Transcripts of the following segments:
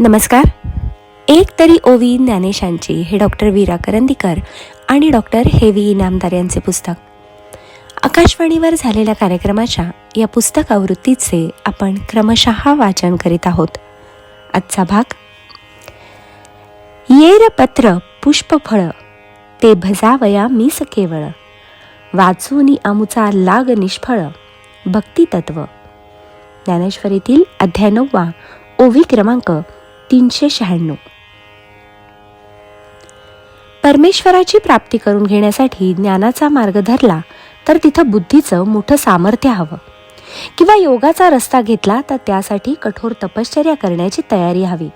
नमस्कार. एक तरी ओवी ज्ञानेशांची हे डॉक्टर वीरा करंदीकर आणि डॉक्टर हेवी इनामदार यांचे पुस्तक. आकाशवाणीवर झालेल्या कार्यक्रमाच्या या पुस्तक आवृत्तीचे आपण क्रमशः वाचन करीत आहोत. आजचा भाग येर पत्र पुष्पफळ ते भजावया मीस केवळ वाचूनी आमुचा लाग निष्फळ भक्तितत्व. ज्ञानेश्वरीतील अध्याय नववा ओवी क्रमांक तीनशे शहाण्णव. परमेश्वराची प्राप्ती करून घेण्यासाठी ज्ञानाचा मार्ग धरला तर तिथं बुद्धीचं मोठं सामर्थ्य हवं. किंवा योगाचा रस्ता घेतला तर त्यासाठी कठोर तपश्चर्या करण्याची तयारी हवी.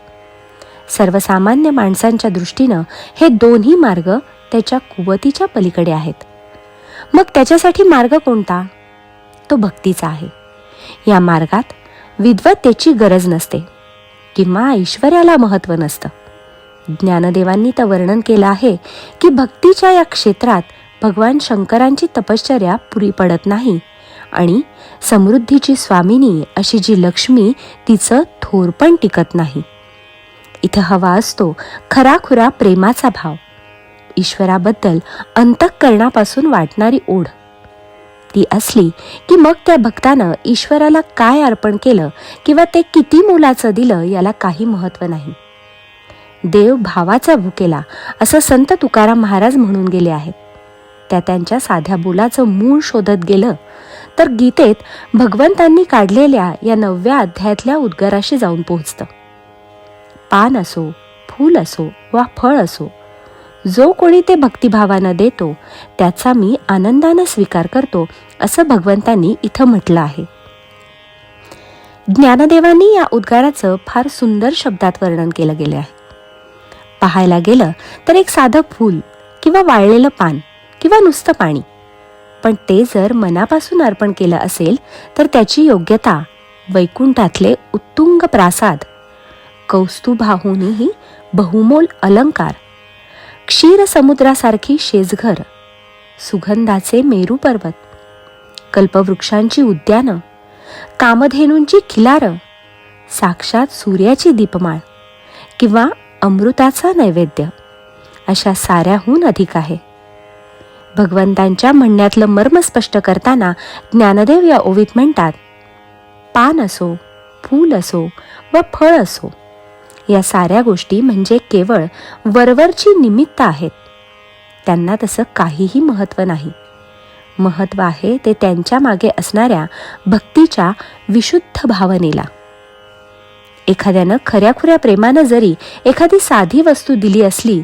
सर्वसामान्य माणसांच्या दृष्टीनं हे दोन्ही मार्ग त्याच्या कुवतीच्या पलीकडे आहेत. मग त्याच्यासाठी मार्ग कोणता? तो भक्तीचा आहे. या मार्गात विद्वत्तेची गरज नसते. किंवा ऐश्वर्याला महत्त्व नसतं. ज्ञानदेवांनी तर वर्णन केलं आहे की भक्तीच्या या क्षेत्रात भगवान शंकरांची तपश्चर्या पुरी पडत नाही आणि समृद्धीची स्वामिनी अशी जी लक्ष्मी तिचं थोर पण टिकत नाही. इथं हवा असतो खराखुरा प्रेमाचा भाव. ईश्वराबद्दल अंतःकरणापासून वाटणारी ओढ. ती असली की मग त्या भक्तानं ईश्वराला काय अर्पण केलं किंवा ते किती मोलाचं दिलं याला काही महत्त्व नाही. देव भावाचा भुकेला असं संत तुकाराम महाराज म्हणून गेले आहेत. त्या त्यांच्या साध्या बोलाचं मूळ शोधत गेलं तर गीतेत भगवंतांनी काढलेल्या या नवव्या अध्यायातल्या उद्गाराशी जाऊन पोहोचतं. पान असो फूल असो वा फळ असो जो कोणी ते भक्तिभावानं देतो त्याचा मी आनंदानं स्वीकार करतो असं भगवंतांनी इथं म्हटलं आहे. ज्ञानदेवांनी या उद्गाराचं फार सुंदर शब्दात वर्णन केलं गेलं आहे. पाहायला गेलं तर एक साधं फूल किंवा वाळलेलं पान किंवा नुसतं पाणी. पण ते जर मनापासून अर्पण केलं असेल तर त्याची योग्यता वैकुंठातले उत्तुंग प्रासाद कौस्तुभाहूनही बहुमोल अलंकार क्षीर समुद्रासारखी शेजघर सुगंधाचे मेरू पर्वत कल्पवृक्षांची उद्यानं कामधेनूंची खिलारं साक्षात सूर्याची दीपमाळ किंवा अमृताचा नैवेद्य अशा साऱ्याहून अधिक आहे. भगवंतांच्या म्हणण्यातलं मर्म स्पष्ट करताना ज्ञानदेव या ओवीत म्हणतात पान असो फूल असो व फळ असो या साऱ्या गोष्टी म्हणजे केवळ वरवरची निमित्त आहेत. त्यांना तसं काहीही महत्त्व नाही. महत्त्व आहे ते त्यांच्या मागे असणाऱ्या भक्तीच्या विशुद्ध भावनेला. एखाद्यानं खऱ्याखुऱ्या प्रेमानं जरी एखादी साधी वस्तू दिली असली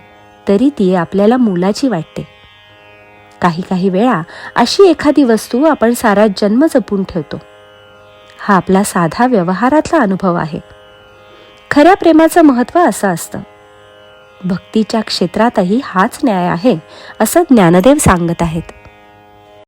तरी ती आपल्याला मुलाची वाटते. काही काही वेळा अशी एखादी वस्तू आपण सारा जन्म जपून ठेवतो. हा आपला साधा व्यवहारातला अनुभव आहे. खऱ्या प्रेमाचं महत्त्व असं असतं. भक्तीच्या क्षेत्रातही हाच न्याय आहे असं ज्ञानदेव सांगत आहेत.